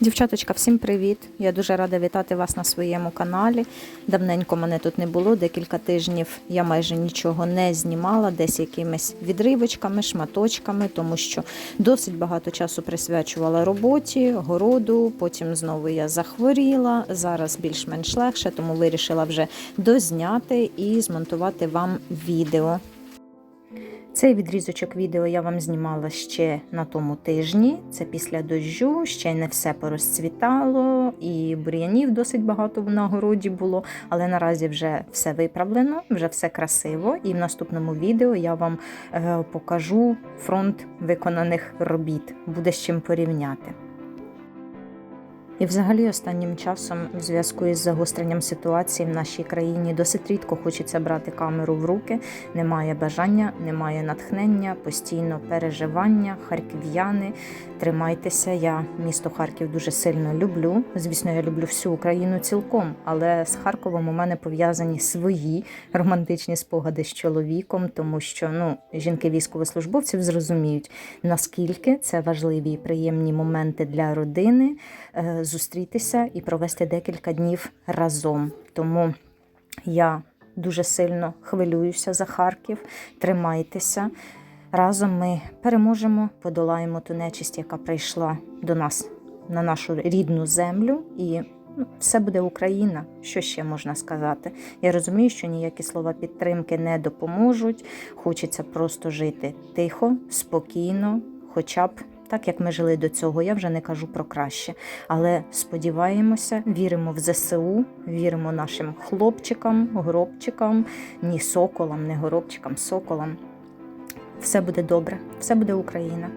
Дівчаточка, всім привіт! Я дуже рада вітати вас на своєму каналі. Давненько мене тут не було, декілька тижнів я майже нічого не знімала, десь якимись відривочками, шматочками, тому що досить багато часу присвячувала роботі, городу. Потім знову я захворіла. Зараз більш-менш легше, тому вирішила вже дозняти і змонтувати вам відео. Цей відрізочок відео я вам знімала ще на тому тижні. Це після дощу, ще не все порозцвітало, і бур'янів досить багато на городі було. Але наразі вже все виправлено, вже все красиво. І в наступному відео я вам е, покажу фронт виконаних робіт. Буде з чим порівняти. І, взагалі, останнім часом, в зв'язку із загостренням ситуації в нашій країні, досить рідко хочеться брати камеру в руки. Немає бажання, немає натхнення, постійно переживання, харків'яни. Тримайтеся. Я місто Харків дуже сильно люблю. Звісно, я люблю всю Україну цілком, але з Харковом у мене пов'язані свої романтичні спогади з чоловіком, тому що ну жінки військовослужбовців зрозуміють наскільки це важливі і приємні моменти для родини е, зустрітися і провести декілька днів разом. Тому я дуже сильно хвилююся за Харків. Тримайтеся. Разом ми переможемо, подолаємо ту нечисть, яка прийшла до нас на нашу рідну землю, і ну, все буде Україна. Що ще можна сказати? Я розумію, що ніякі слова підтримки не допоможуть. Хочеться просто жити тихо, спокійно, хоча б. Так як ми жили до цього, я вже не кажу про краще. Але сподіваємося, віримо в ЗСУ, віримо нашим хлопчикам, горобчикам, ні соколам, не горобчикам, соколам. Все буде добре, все буде Україна.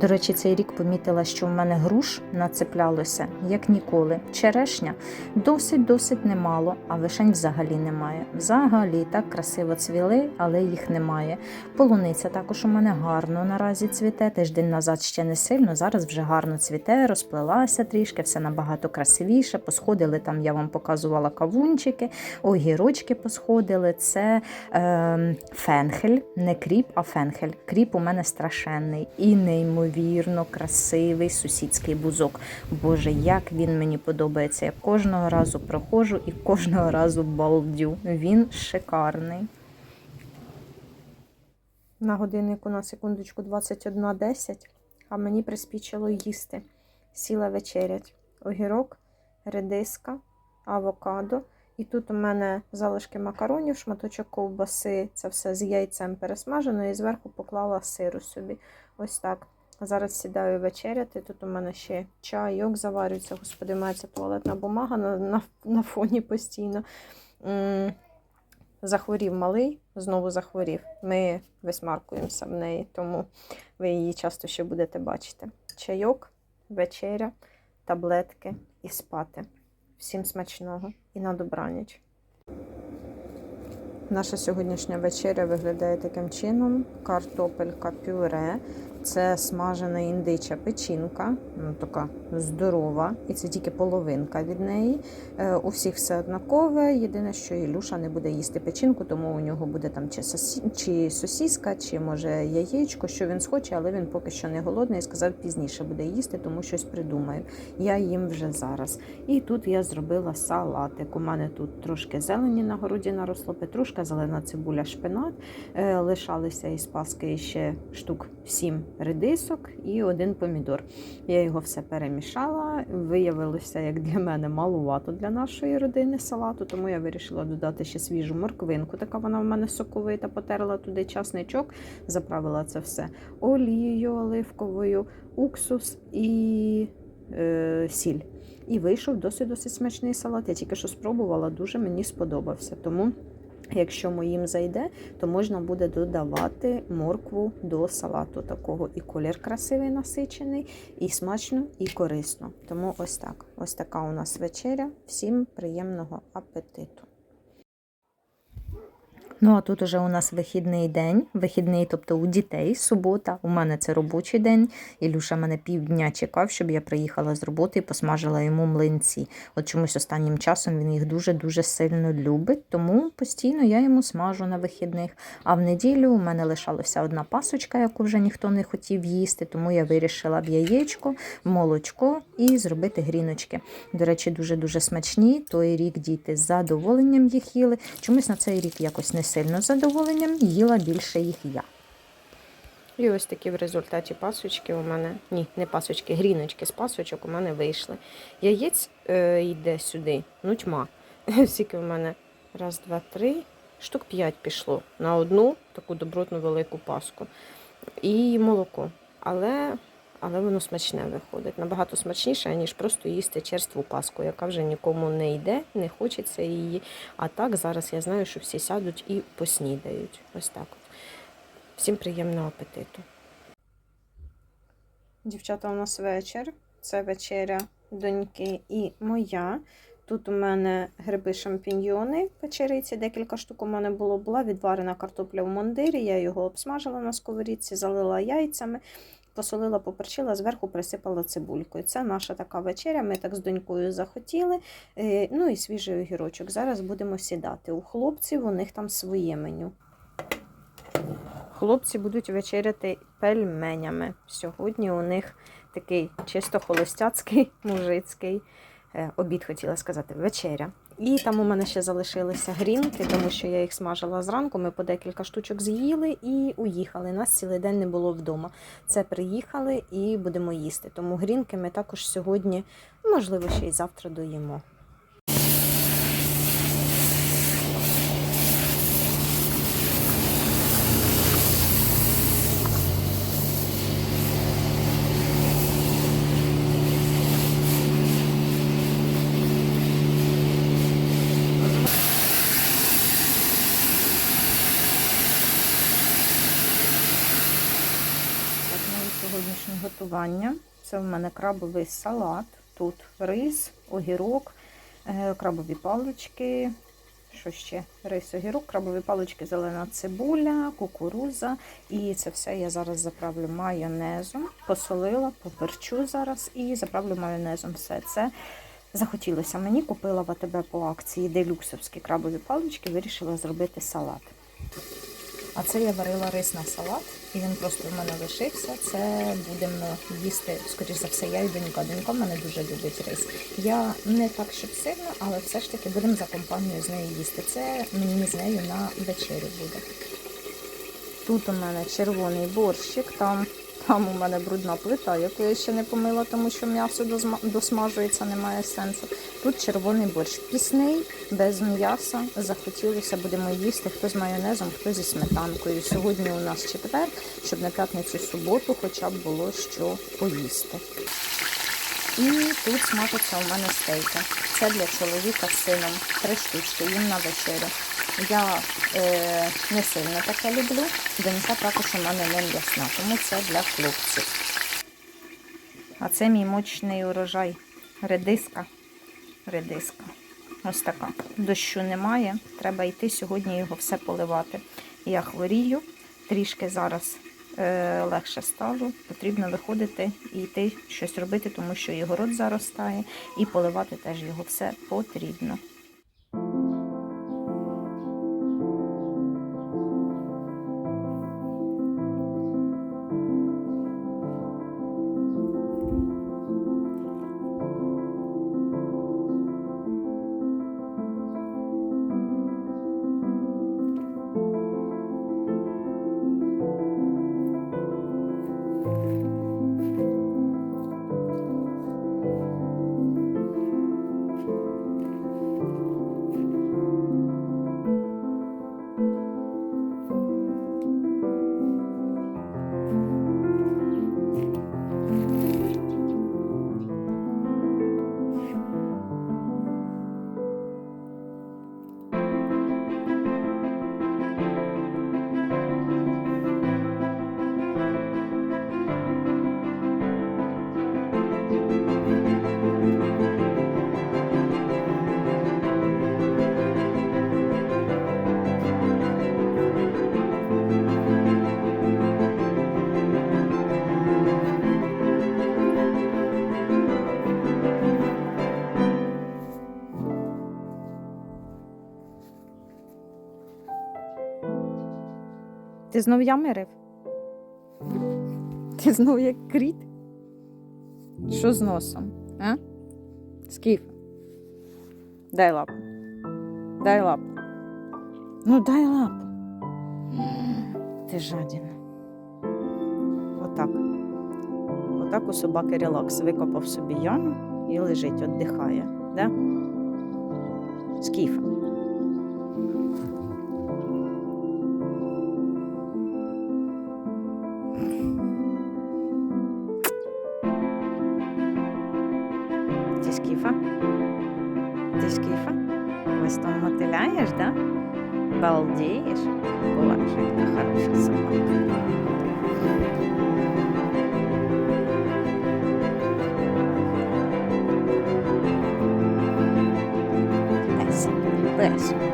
До речі, цей рік помітила, що в мене груш нацеплялося як ніколи. Черешня досить-досить немало, а вишень взагалі немає. Взагалі так красиво цвіли, але їх немає. Полуниця також у мене гарно наразі цвіте. Тиждень назад ще не сильно, зараз вже гарно цвіте, розплилася трішки, все набагато красивіше. Посходили там, я вам показувала кавунчики, огірочки посходили. Це е, фенхель, не кріп, а фенхель. Кріп у мене страшенний і неймовірний неймовірно красивий сусідський бузок. Боже, як він мені подобається. Я кожного разу проходжу і кожного разу балдю. Він шикарний. На годиннику на секундочку 21.10, а мені приспічило їсти. Сіла вечерять. Огірок, редиска, авокадо. І тут у мене залишки макаронів, шматочок ковбаси, це все з яйцем пересмажено, і зверху поклала сиру собі. Ось так. Зараз сідаю вечеряти. Тут у мене ще чайок заварюється. Господи, мається туалетна бумага на на, на фоні постійно. М-м, захворів малий, знову захворів. Ми висмаркуємося в неї, тому ви її часто ще будете бачити. Чайок, вечеря, таблетки і спати. Всім смачного і на добраніч. Наша сьогоднішня вечеря виглядає таким чином: картопелька пюре. Це смажена індича печінка, ну, така здорова, і це тільки половинка від неї. Е, у всіх все однакове. Єдине, що Ілюша не буде їсти печінку, тому у нього буде там чи, сосі, чи сосіска, чи може яєчко, що він схоче, але він поки що не голодний і сказав, пізніше буде їсти, тому щось придумаю. Я їм вже зараз. І тут я зробила салатик. У мене тут трошки зелені на городі наросло, петрушка, зелена цибуля, шпинат. Е, лишалися із паски ще штук 7 редисок і один помідор. Я його все перемішала. Виявилося, як для мене, малувато для нашої родини салату, тому я вирішила додати ще свіжу морквинку. Така вона в мене соковита, потерла туди часничок, заправила це все олією оливковою, уксус і е, сіль. І вийшов досить-досить смачний салат. Я тільки що спробувала, дуже мені сподобався. Тому. Якщо моїм зайде, то можна буде додавати моркву до салату такого. І колір красивий насичений, і смачно, і корисно. Тому ось так. Ось така у нас вечеря. Всім приємного апетиту. Ну а тут уже у нас вихідний день, вихідний, тобто у дітей субота. У мене це робочий день. Ілюша мене півдня чекав, щоб я приїхала з роботи і посмажила йому млинці. От чомусь останнім часом він їх дуже-дуже сильно любить, тому постійно я йому смажу на вихідних. А в неділю у мене лишалася одна пасочка, яку вже ніхто не хотів їсти, тому я вирішила в яєчко, молочко і зробити гріночки. До речі, дуже-дуже смачні. Той рік діти з задоволенням їх їли. Чомусь на цей рік якось не сильно з задоволенням їла більше їх я. І ось такі в результаті пасочки у мене, ні, не пасочки, гріночки з пасочок у мене вийшли. Яєць е, йде сюди, ну тьма. Скільки у мене раз, два, три, штук п'ять пішло на одну таку добротну велику паску. І молоко. Але, але воно смачне виходить. Набагато смачніше, ніж просто їсти черству паску, яка вже нікому не йде, не хочеться її. А так зараз я знаю, що всі сядуть і поснідають. Ось так от. Всім приємного апетиту. Дівчата, у нас вечір. Це вечеря доньки і моя. Тут у мене гриби шампіньйони печериці, декілька штук у мене було. Була відварена картопля в мондирі, я його обсмажила на сковорідці, залила яйцями, посолила, поперчила, зверху присипала цибулькою. Це наша така вечеря. Ми так з донькою захотіли. Е, Ну і свіжий огірочок. Зараз будемо сідати. У хлопців у них там своє меню. Хлопці будуть вечеряти пельменями. Сьогодні у них такий чисто холостяцький, мужицький е, обід, хотіла сказати, вечеря. І там у мене ще залишилися грінки, тому що я їх смажила зранку. Ми по декілька штучок з'їли і уїхали. Нас цілий день не було вдома. Це приїхали і будемо їсти. Тому грінки ми також сьогодні, можливо, ще й завтра доїмо. Так, сьогоднішнє готування. Це в мене крабовий салат. Тут рис, огірок, е, крабові палички. Що ще? Рис, огірок, крабові палички, зелена цибуля, кукуруза. І це все я зараз заправлю майонезом. Посолила, поперчу зараз і заправлю майонезом. Все це захотілося мені. Купила в АТБ по акції делюксовські крабові палички, вирішила зробити салат. А це я варила рис на салат, і він просто в мене лишився. Це будемо їсти, скоріш за все, я і донька. Донька в мене дуже любить рис. Я не так, щоб сильно, але все ж таки будемо за компанією з нею їсти. Це мені з нею на вечерю буде. Тут у мене червоний борщик, там, там у мене брудна плита, яку я ще не помила, тому що м'ясо досмажується, немає сенсу. Тут червоний борщ пісний, без м'яса. Захотілося, будемо їсти, хто з майонезом, хто зі сметанкою. Сьогодні у нас четвер, щоб на п'ятницю суботу хоча б було що поїсти. І тут смажаться у мене стейки. Це для чоловіка з сином. Три штучки, їм на вечерю. Я е, не сильно таке люблю. Донька також у мене не м'ясна, тому це для хлопців. А це мій мочний урожай. Редиска. Редиска. Ось така. Дощу немає. Треба йти сьогодні його все поливати. Я хворію, трішки зараз легше стало. Потрібно виходити і йти щось робити, тому що і город заростає, і поливати теж його все потрібно. Ти знов ями рив? Ти знов як кріт? Що з носом? А? Скіф. Дай лапу. Дай лапу. Ну, дай лапу. Ти жадіна. Отак. Отак у собаки релакс. Викопав собі яму і лежить, віддихає. Да? Скіфа. Ти скіфа? Ти скіфа? Ось там мотиляєш, да? Балдеєш? Боже, яка хороша собака. Леся, Леся.